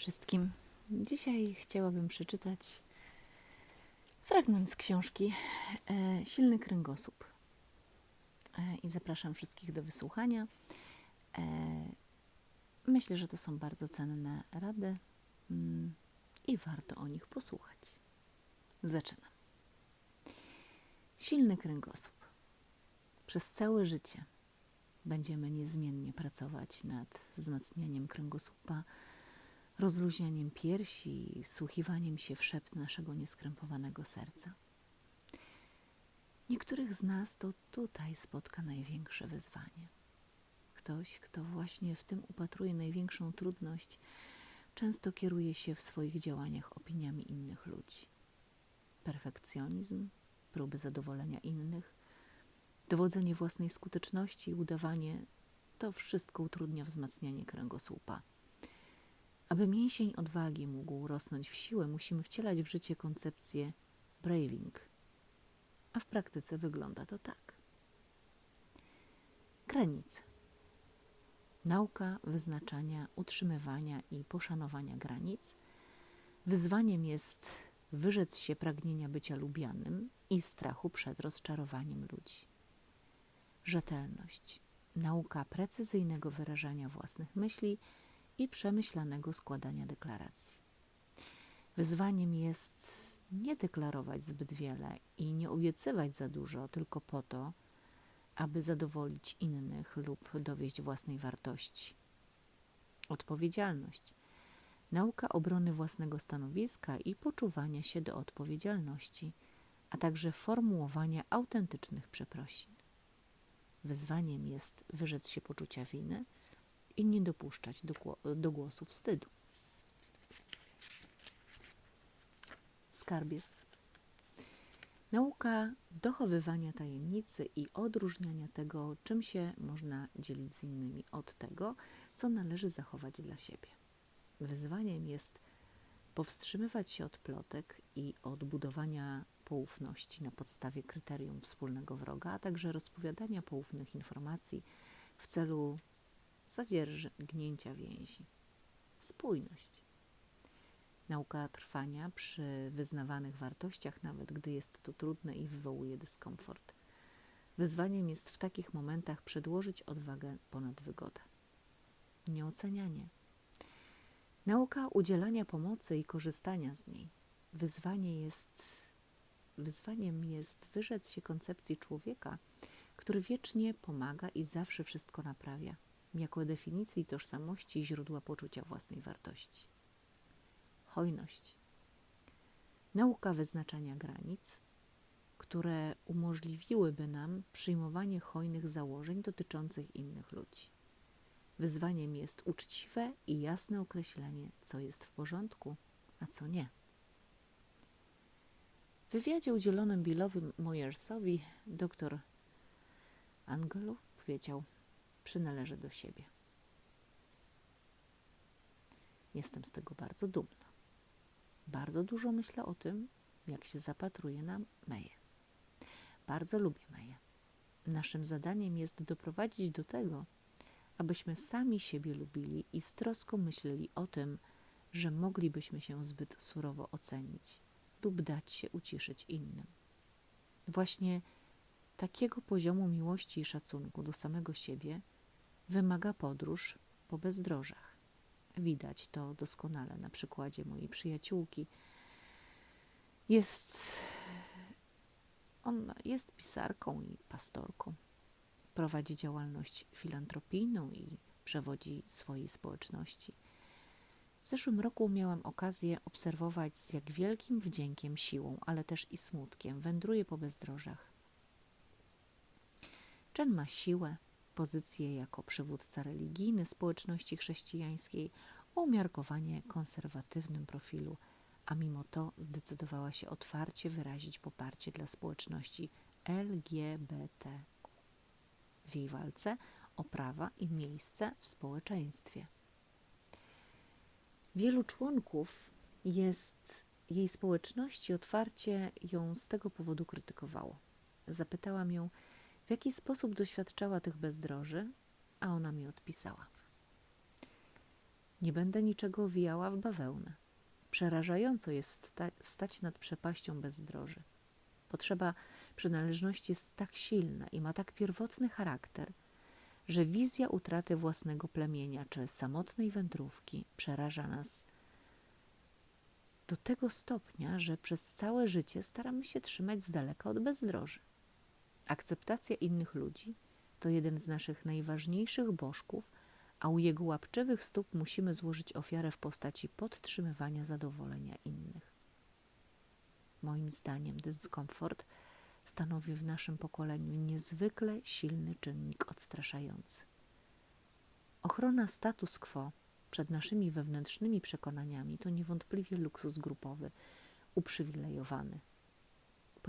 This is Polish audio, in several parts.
wszystkim. Dzisiaj chciałabym przeczytać fragment z książki e, Silny kręgosłup. E, I zapraszam wszystkich do wysłuchania. E, myślę, że to są bardzo cenne rady mm, i warto o nich posłuchać. Zaczynam. Silny kręgosłup. Przez całe życie będziemy niezmiennie pracować nad wzmacnianiem kręgosłupa, rozluźnianiem piersi, wsłuchiwaniem się w szept naszego nieskrępowanego serca. Niektórych z nas to tutaj spotka największe wyzwanie. Ktoś, kto właśnie w tym upatruje największą trudność, często kieruje się w swoich działaniach opiniami innych ludzi. Perfekcjonizm, próby zadowolenia innych, dowodzenie własnej skuteczności i udawanie to wszystko utrudnia wzmacnianie kręgosłupa. Aby mięsień odwagi mógł rosnąć w siłę, musimy wcielać w życie koncepcję braving. A w praktyce wygląda to tak. Granice. Nauka wyznaczania, utrzymywania i poszanowania granic. Wyzwaniem jest wyrzec się pragnienia bycia lubianym i strachu przed rozczarowaniem ludzi. Rzetelność. Nauka precyzyjnego wyrażania własnych myśli i przemyślanego składania deklaracji. Wyzwaniem jest nie deklarować zbyt wiele i nie obiecywać za dużo tylko po to, aby zadowolić innych lub dowieść własnej wartości. Odpowiedzialność. Nauka obrony własnego stanowiska i poczuwania się do odpowiedzialności, a także formułowania autentycznych przeprosin. Wyzwaniem jest wyrzec się poczucia winy i nie dopuszczać do, do głosu wstydu. Skarbiec. Nauka dochowywania tajemnicy i odróżniania tego, czym się można dzielić z innymi, od tego, co należy zachować dla siebie. Wyzwaniem jest powstrzymywać się od plotek i od budowania poufności na podstawie kryterium wspólnego wroga, a także rozpowiadania poufnych informacji w celu zadziergnięcia więzi. Spójność. Nauka trwania przy wyznawanych wartościach, nawet gdy jest to trudne i wywołuje dyskomfort. Wyzwaniem jest w takich momentach przedłożyć odwagę ponad wygodę. Nieocenianie. Nauka udzielania pomocy i korzystania z niej. Wyzwanie jest, wyzwaniem jest wyrzec się koncepcji człowieka, który wiecznie pomaga i zawsze wszystko naprawia jako definicji tożsamości i źródła poczucia własnej wartości. Hojność. Nauka wyznaczania granic, które umożliwiłyby nam przyjmowanie hojnych założeń dotyczących innych ludzi. Wyzwaniem jest uczciwe i jasne określenie, co jest w porządku, a co nie. W wywiadzie udzielonym Billowi Moyersowi dr Angelu powiedział – przynależę do siebie. Jestem z tego bardzo dumna. Bardzo dużo myślę o tym, jak się zapatruje na Meję. Bardzo lubię Meję. Naszym zadaniem jest doprowadzić do tego, abyśmy sami siebie lubili i z troską myśleli o tym, że moglibyśmy się zbyt surowo ocenić lub dać się uciszyć innym. Właśnie takiego poziomu miłości i szacunku do samego siebie wymaga podróż po bezdrożach. Widać to doskonale na przykładzie mojej przyjaciółki. Jest ona jest pisarką i pastorką. Prowadzi działalność filantropijną i przewodzi swojej społeczności. W zeszłym roku miałam okazję obserwować, z jak wielkim wdziękiem, siłą, ale też i smutkiem wędruje po bezdrożach. Chen ma siłę, pozycję jako przywódca religijny społeczności chrześcijańskiej o umiarkowanie konserwatywnym profilu, a mimo to zdecydowała się otwarcie wyrazić poparcie dla społeczności LGBTQ w jej walce o prawa i miejsce w społeczeństwie. Wielu członków jest jej społeczności otwarcie ją z tego powodu krytykowało. Zapytałam ją, w jaki sposób doświadczała tych bezdroży, a ona mi odpisała. Nie będę niczego wijała w bawełnę. Przerażająco jest sta- stać nad przepaścią bezdroży. Potrzeba przynależności jest tak silna i ma tak pierwotny charakter, że wizja utraty własnego plemienia czy samotnej wędrówki przeraża nas do tego stopnia, że przez całe życie staramy się trzymać z daleka od bezdroży. Akceptacja innych ludzi to jeden z naszych najważniejszych bożków, a u jego łapczywych stóp musimy złożyć ofiarę w postaci podtrzymywania zadowolenia innych. Moim zdaniem dyskomfort stanowi w naszym pokoleniu niezwykle silny czynnik odstraszający. Ochrona status quo przed naszymi wewnętrznymi przekonaniami to niewątpliwie luksus grupowy, uprzywilejowany,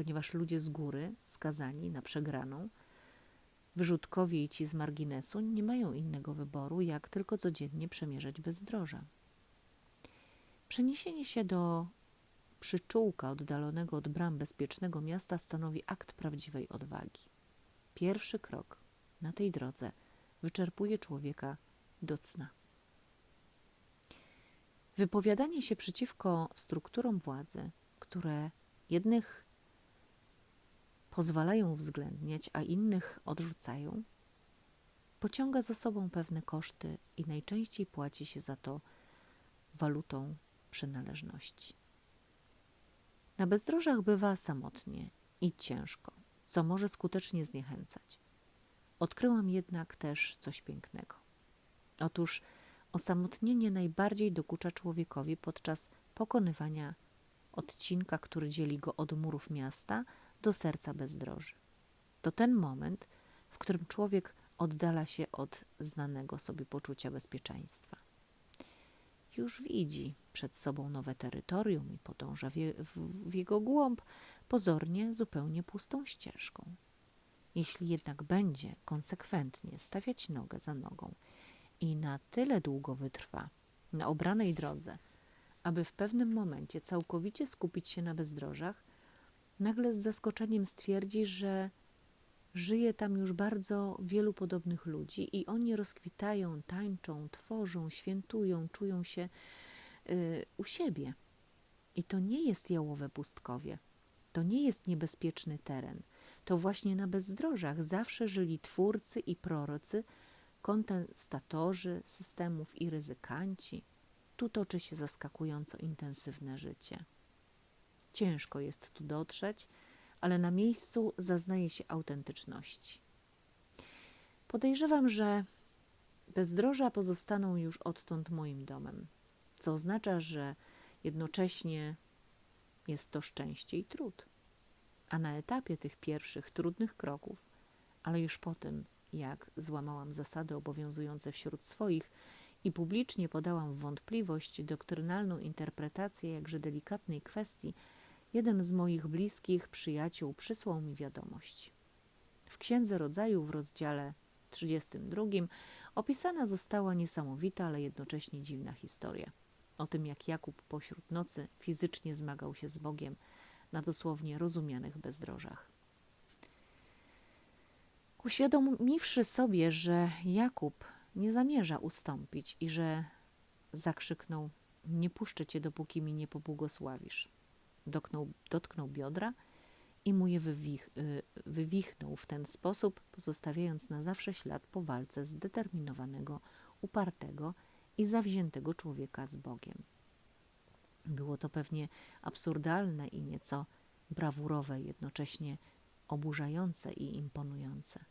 ponieważ ludzie z góry, skazani na przegraną, wyrzutkowie i ci z marginesu nie mają innego wyboru, jak tylko codziennie przemierzać bezdroża. Przeniesienie się do przyczółka oddalonego od bram bezpiecznego miasta stanowi akt prawdziwej odwagi. Pierwszy krok na tej drodze wyczerpuje człowieka do cna. Wypowiadanie się przeciwko strukturom władzy, które jednych pozwalają uwzględniać, a innych odrzucają, pociąga za sobą pewne koszty i najczęściej płaci się za to walutą przynależności. Na bezdrożach bywa samotnie i ciężko, co może skutecznie zniechęcać. Odkryłam jednak też coś pięknego. Otóż osamotnienie najbardziej dokucza człowiekowi podczas pokonywania odcinka, który dzieli go od murów miasta do serca bezdroży. To ten moment, w którym człowiek oddala się od znanego sobie poczucia bezpieczeństwa. Już widzi przed sobą nowe terytorium i podąża w, w, w jego głąb pozornie zupełnie pustą ścieżką. Jeśli jednak będzie konsekwentnie stawiać nogę za nogą i na tyle długo wytrwa na obranej drodze, aby w pewnym momencie całkowicie skupić się na bezdrożach, nagle z zaskoczeniem stwierdzi, że żyje tam już bardzo wielu podobnych ludzi i oni rozkwitają, tańczą, tworzą, świętują, czują się y, u siebie. I to nie jest jałowe pustkowie, to nie jest niebezpieczny teren. To właśnie na bezdrożach zawsze żyli twórcy i prorocy, kontestatorzy systemów i ryzykanci. Tu toczy się zaskakująco intensywne życie. Ciężko jest tu dotrzeć, ale na miejscu zaznaje się autentyczności. Podejrzewam, że bezdroża pozostaną już odtąd moim domem, co oznacza, że jednocześnie jest to szczęście i trud. A na etapie tych pierwszych trudnych kroków, ale już po tym, jak złamałam zasady obowiązujące wśród swoich i publicznie podałam wątpliwość doktrynalną interpretację jakże delikatnej kwestii, jeden z moich bliskich przyjaciół przysłał mi wiadomość. W Księdze Rodzaju w rozdziale 32 opisana została niesamowita, ale jednocześnie dziwna historia. O tym, jak Jakub pośród nocy fizycznie zmagał się z Bogiem na dosłownie rozumianych bezdrożach. Uświadomiwszy sobie, że Jakub nie zamierza ustąpić i że zakrzyknął: Nie puszczę cię, dopóki mi nie pobłogosławisz dotknął, dotknął biodra i mu je wywich, y, wywichnął w ten sposób, pozostawiając na zawsze ślad po walce zdeterminowanego, upartego i zawziętego człowieka z Bogiem. Było to pewnie absurdalne i nieco brawurowe, jednocześnie oburzające i imponujące.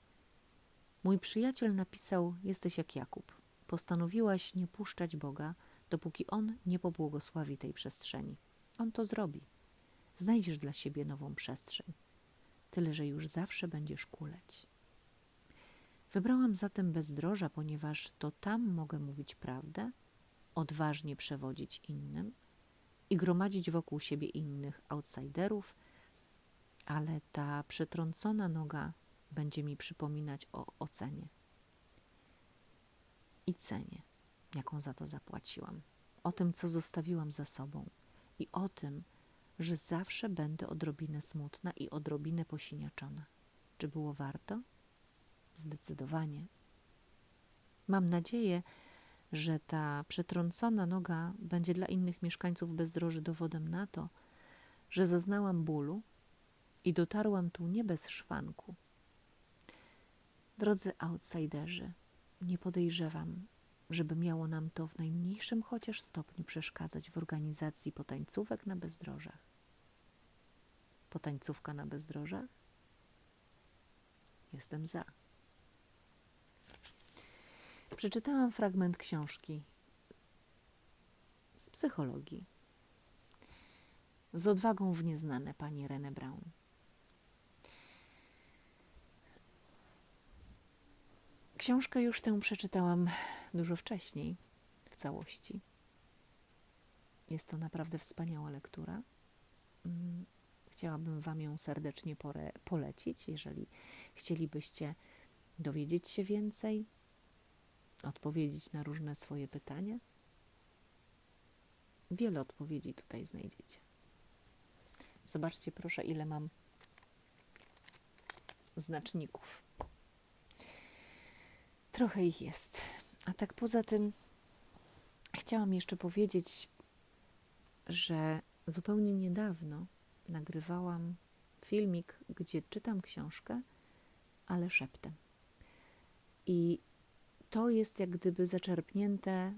Mój przyjaciel napisał: Jesteś jak Jakub. Postanowiłaś nie puszczać Boga, dopóki on nie pobłogosławi tej przestrzeni. On to zrobi znajdziesz dla siebie nową przestrzeń. Tyle, że już zawsze będziesz kuleć. Wybrałam zatem bezdroża, ponieważ to tam mogę mówić prawdę, odważnie przewodzić innym i gromadzić wokół siebie innych outsiderów, ale ta przetrącona noga będzie mi przypominać o ocenie i cenie, jaką za to zapłaciłam, o tym, co zostawiłam za sobą i o tym, że zawsze będę odrobinę smutna i odrobinę posiniaczona. Czy było warto? Zdecydowanie. Mam nadzieję, że ta przetrącona noga będzie dla innych mieszkańców bezdroży dowodem na to, że zaznałam bólu i dotarłam tu nie bez szwanku. Drodzy outsiderzy, nie podejrzewam, żeby miało nam to w najmniejszym chociaż stopniu przeszkadzać w organizacji potańcówek na bezdrożach. Potańcówka na bezdrożach? Jestem za. Przeczytałam fragment książki z psychologii. Z odwagą w nieznane pani René Brown. Książkę już tę przeczytałam dużo wcześniej, w całości. Jest to naprawdę wspaniała lektura. Chciałabym Wam ją serdecznie pore- polecić, jeżeli chcielibyście dowiedzieć się więcej, odpowiedzieć na różne swoje pytania. Wiele odpowiedzi tutaj znajdziecie. Zobaczcie proszę, ile mam znaczników. Trochę ich jest. A tak poza tym chciałam jeszcze powiedzieć, że zupełnie niedawno nagrywałam filmik, gdzie czytam książkę, ale szeptem. I to jest jak gdyby zaczerpnięte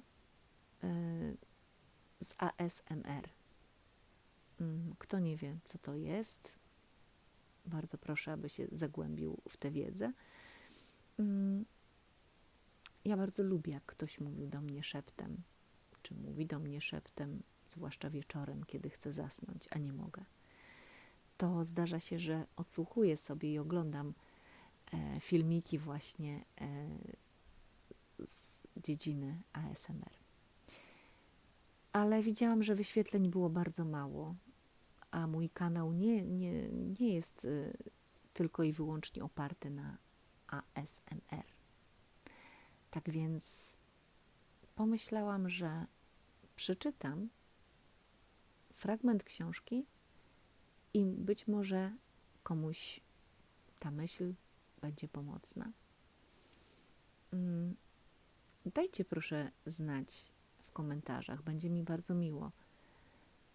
y, z ASMR. Mm, Kto nie wie, co to jest, bardzo proszę, aby się zagłębił w tę wiedzę. Mm, Ja bardzo lubię, jak ktoś mówił do mnie szeptem, czy mówi do mnie szeptem, zwłaszcza wieczorem, kiedy chcę zasnąć, a nie mogę. To zdarza się, że odsłuchuję sobie i oglądam e, filmiki właśnie e, z dziedziny ASMR. Ale widziałam, że wyświetleń było bardzo mało, a mój kanał nie, nie, nie jest y, tylko i wyłącznie oparty na ASMR. Tak więc pomyślałam, że przeczytam fragment książki i być może komuś ta myśl będzie pomocna. Mm, Dajcie proszę znać w komentarzach, będzie mi bardzo miło,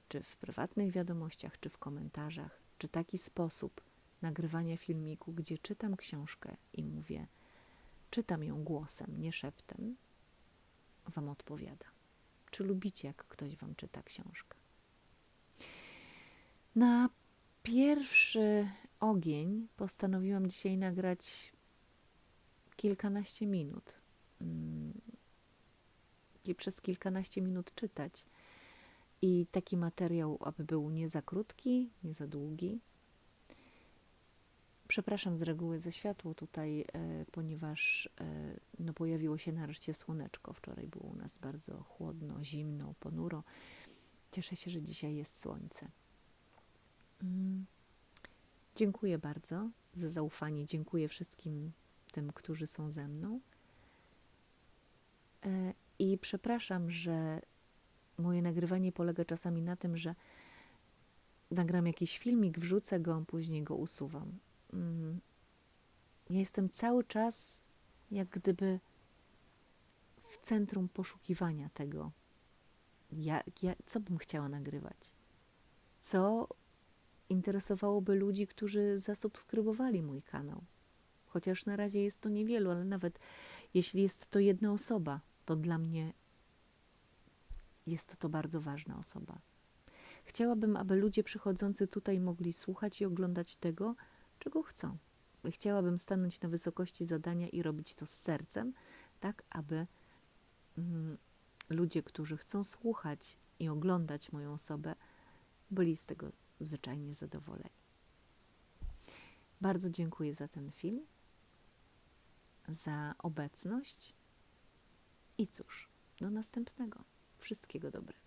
czy w prywatnych wiadomościach, czy w komentarzach, czy taki sposób nagrywania filmiku, gdzie czytam książkę i mówię, czytam ją głosem, nie szeptem, Wam odpowiada. Czy lubicie, jak ktoś Wam czyta książkę? Na pierwszy ogień postanowiłam dzisiaj nagrać kilkanaście minut. Mm, I przez kilkanaście minut czytać. I taki materiał, aby był nie za krótki, nie za długi. Przepraszam z reguły za światło tutaj, e, ponieważ e, no, pojawiło się nareszcie słoneczko. Wczoraj było u nas bardzo chłodno, zimno, ponuro. Cieszę się, że dzisiaj jest słońce. Mm. Dziękuję bardzo za zaufanie. Dziękuję wszystkim tym, którzy są ze mną. E, I przepraszam, że moje nagrywanie polega czasami na tym, że nagram jakiś filmik, wrzucę go, później go usuwam. Mm. Ja jestem cały czas jak gdyby w centrum poszukiwania tego, ja, ja, co bym chciała nagrywać. Co interesowałoby ludzi, którzy zasubskrybowali mój kanał. Chociaż na razie jest to niewielu, ale nawet jeśli jest to jedna osoba, to dla mnie jest to, bardzo ważna osoba. Chciałabym, aby ludzie przychodzący tutaj mogli słuchać i oglądać tego, czego chcą. Chciałabym stanąć na wysokości zadania i robić to z sercem, tak aby mm, ludzie, którzy chcą słuchać i oglądać moją osobę, byli z tego zwyczajnie zadowoleni. Bardzo dziękuję za ten film, za obecność i cóż, do następnego. Wszystkiego dobrego.